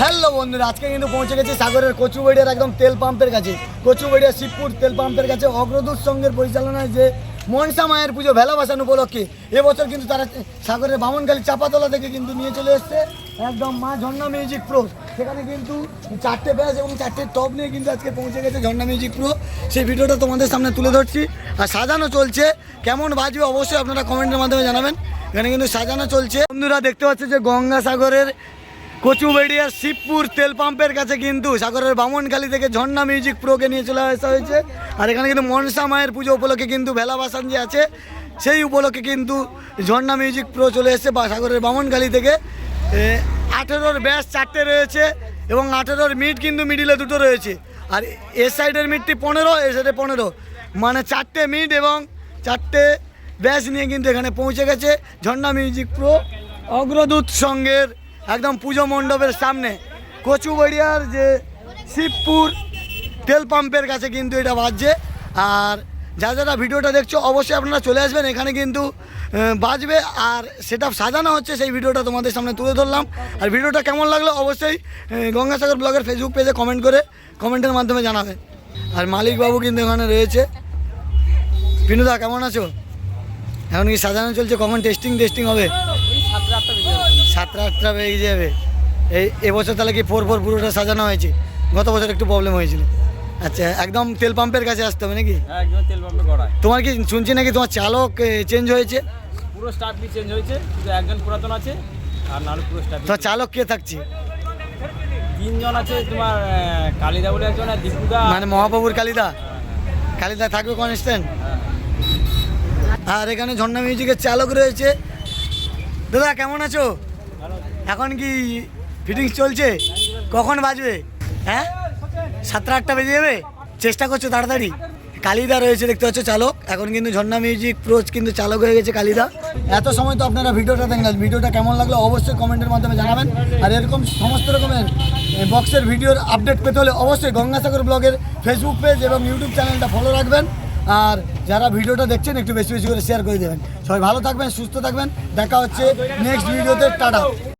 Hello বন্ধুরা, আজকে কিন্তু পৌঁছে গেছে সাগরের কচুবাড়িয়ার একদম তেল পাম্পের কাছে। কচুবাড়িয়া শিবপুর তেল পাম্পের কাছে অগ্রদূত সঙ্গের পরিচালনায় যে মনসা মায়ের পুজো ভেলা বাসান উপলক্ষে এবছর কিন্তু তারা সাগরের বামনখালী চাপাতলা থেকে কিন্তু নিয়ে চলে এসছে। একদম মা ঝর্ণা মিউজিক প্রো। সেখানে কিন্তু চারটে ব্যাস এবং চারটে টপ নিয়ে কিন্তু আজকে পৌঁছে গেছে ঝর্ণা মিউজিক প্রো। সেই ভিডিওটা তোমাদের সামনে তুলে ধরছি। আর সাজানো চলছে। কেমন বাজবে অবশ্যই আপনারা কমেন্টের মাধ্যমে জানাবেন। এখানে কিন্তু সাজানো চলছে। বন্ধুরা, দেখতে পাচ্ছে যে গঙ্গাসাগরের কচুবেড়িয়ার শিবপুর তেল পাম্পের কাছে কিন্তু সাগরের বামনখালী থেকে ঝর্ণা মিউজিক প্রোকে নিয়ে চলে আসা হয়েছে। আর এখানে কিন্তু মনসা মায়ের পুজো উপলক্ষে কিন্তু ভেলা বাসান যে আছে। সেই উপলক্ষে কিন্তু ঝর্ণা মিউজিক প্রো চলে এসেছে বা সাগরের বামনখালী থেকে। আঠেরোর ব্যাস চারটে রয়েছে এবং আঠেরোর মিট কিন্তু মিডিলে দুটো রয়েছে। আর এ সাইডের মিটটি পনেরো, এ সাইডে পনেরো। মানে চারটে মিট এবং চারটে ব্যাস নিয়ে কিন্তু এখানে পৌঁছে গেছে ঝর্ণা মিউজিক প্রো অগ্রদূত সঙ্গের একদম পুজো মণ্ডপের সামনে। কচুবাড়িয়ার যে শিবপুর তেল পাম্পের কাছে কিন্তু এটা বাজছে। আর যা যারা ভিডিওটা দেখছ, অবশ্যই আপনারা চলে আসবেন। এখানে কিন্তু বাজবে। আর সেটা সাজানো হচ্ছে, সেই ভিডিওটা তোমাদের সামনে তুলে ধরলাম। আর ভিডিওটা কেমন লাগল, অবশ্যই গঙ্গাসাগর ব্লগের ফেসবুক পেজে কমেন্ট করে কমেন্টের মাধ্যমে জানাবেন আর মালিক বাবু কিন্তু এখানে রয়েছে। পিনুদা কেমন আছো? এখন কি সাজানো চলছে? কখন টেস্টিং টেস্টিং হবে। সাতটা আটটা বেজে যাবে। এই এবছর তাহলে কি ফোর ফোর পুরোটা সাজানো হয়েছে? গত বছর একটু প্রবলেম হয়েছিল। আচ্ছা একদম তেল পাম্পের কাছে আসতে হবে নাকি? হ্যাঁ একদম তেল পাম্পে করায় তোমার কি শুনছি নাকি তোমার চালক চেঞ্জ হয়েছে? পুরো স্টাফই চেঞ্জ হয়েছে শুধু একজন পুরাতন আছে আর নাহলে পুরো স্টাফ তোমার চালক কে থাকছে? তিনজন আছে তোমার কালিদা বলে একজন আর দীপুদা। মানে মহাপ্রভুর কালিদা? কালিদা থাকবে কনস্ট্যান্ট আর এখানে ঝর্ণা মিউজিকের চালক রয়েছে। দাদা কেমন আছো? এখন কি ফিটিংস চলছে? কখন বাজবে? হ্যাঁ? সাতটা আটটা বেজে যাবে? চেষ্টা করছ তাড়াতাড়ি। কালিদা রয়েছে, দেখতে পাচ্ছ চালক। এখন কিন্তু ঝর্ণা মিউজিক প্রোচ কিন্তু চালক হয়ে গেছে কালিদা। এত সময় তো আপনারা ভিডিওটা দেখলেন। ভিডিওটা কেমন লাগল অবশ্যই কমেন্টের মাধ্যমে জানাবেন। আর এরকম সমস্ত রকমের বক্সের ভিডিওর আপডেট পেতে হলে অবশ্যই গঙ্গাসাগর ব্লগের ফেসবুক পেজ এবং ইউটিউব চ্যানেলটা ফলো রাখবেন। আর যারা ভিডিওটা দেখছেন, একটু বেশি বেশি করে শেয়ার করে দেবেন। সবাই ভালো থাকবেন, সুস্থ থাকবেন। দেখা হচ্ছে নেক্সট ভিডিওতে টাটা।